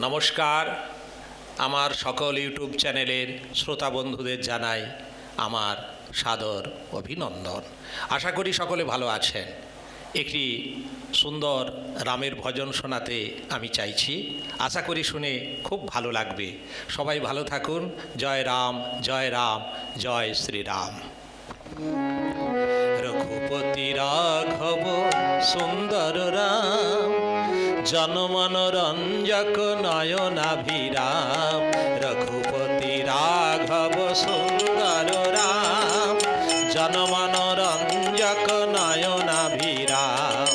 নমস্কার। আমার সকল ইউটিউব চ্যানেলের শ্রোতা বন্ধুদের জানাই আমার সাদর অভিনন্দন। আশা করি সকলে ভালো আছেন। একটি সুন্দর রামের ভজন শোনাতে আমি চাইছি। আশা করি শুনে খুব ভালো লাগবে। সবাই ভালো থাকুন। জয় রাম জয় রাম, জয় শ্রীরাম। রঘুপতি রাঘব, সুন্দর রাম। জনমনোরঞ্জক নয়নাভিরাম, রঘুপতি রাঘব সুন্দর রাম জনমনোরঞ্জক নয়নাভিরাম,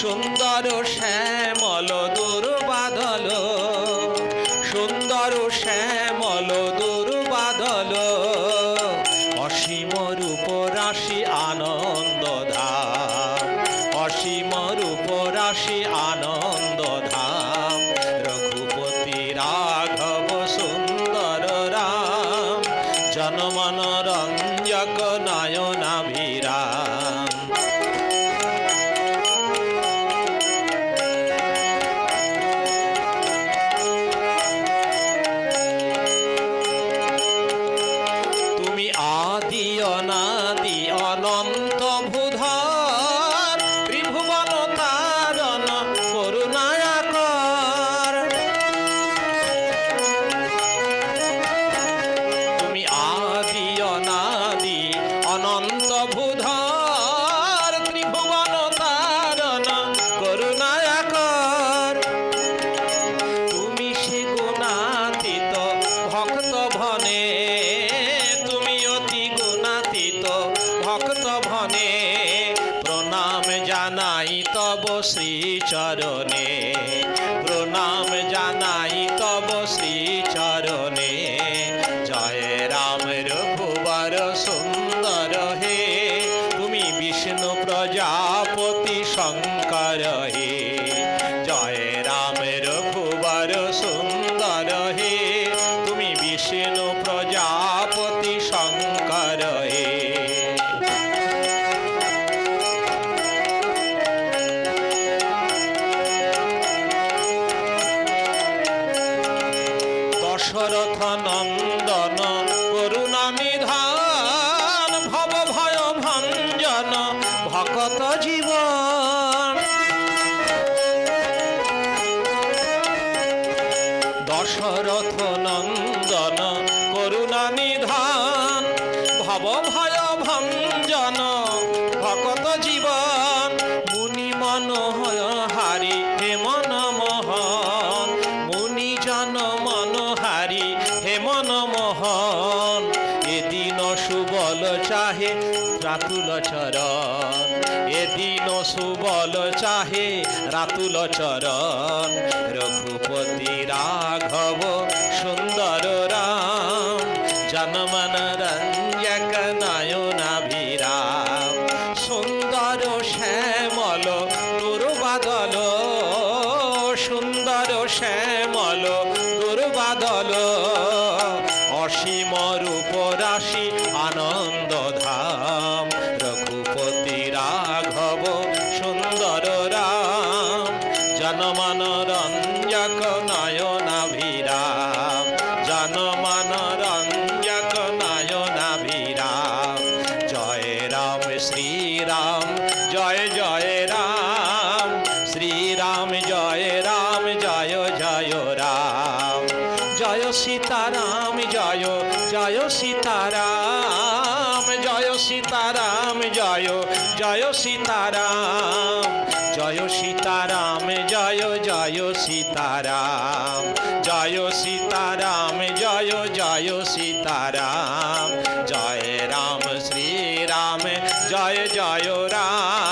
সুন্দর শ্যামল দুর্বাদল, সুন্দর শ্যামল দুর্বাদল, অসীম রূপ রাশি আনন্দ ধাম অসীম রূপ জনমনোরঞ্জক নয়নাভিরাম তুমি আদি অনাদি অনন্ত ভূধর তব শ্রীচরণে। প্রণাম জানাই তব শ্রী চরণে জয় রাম রঘুবর সুন্দর হে। তুমি বিষ্ণু প্রজাপতি শঙ্কর হে। দশরথ নন্দন করুণা ভব ভয় ভঞ্জন ভকত জীবন। দশরথ নন্দন করুণা ভব ভয় ভঞ্জন ভকত জীবন। মুনি মনোহয় সুবল চাহে, রাতুল চরণ। এদিন সুবল চাহে, রাতুল চরণ। রঘুপতি রাঘব সুন্দর রাম, জনমন রঞ্জক নয়নাভিরাম। সুন্দর শ্যামল অসীম রূপ রাশি আনন্দ ধাম রঘুপতি রাঘব সুন্দর রাম। জনমনোরঞ্জক নয়নাভিরাম। জনমনোরঞ্জক নয়নাভিরাম। জয় রাম শ্রীরাম জয় জয় সীতারাম, জয় জয় সীতারাম জয় সীতারাম, জয় জয় সীতারাম জয় সীতারাম, জয় জয় সীতারাম জয় সীতারাম, জয় জয় সীতারাম, জয় রাম শ্রীরাম জয় জয় রাম।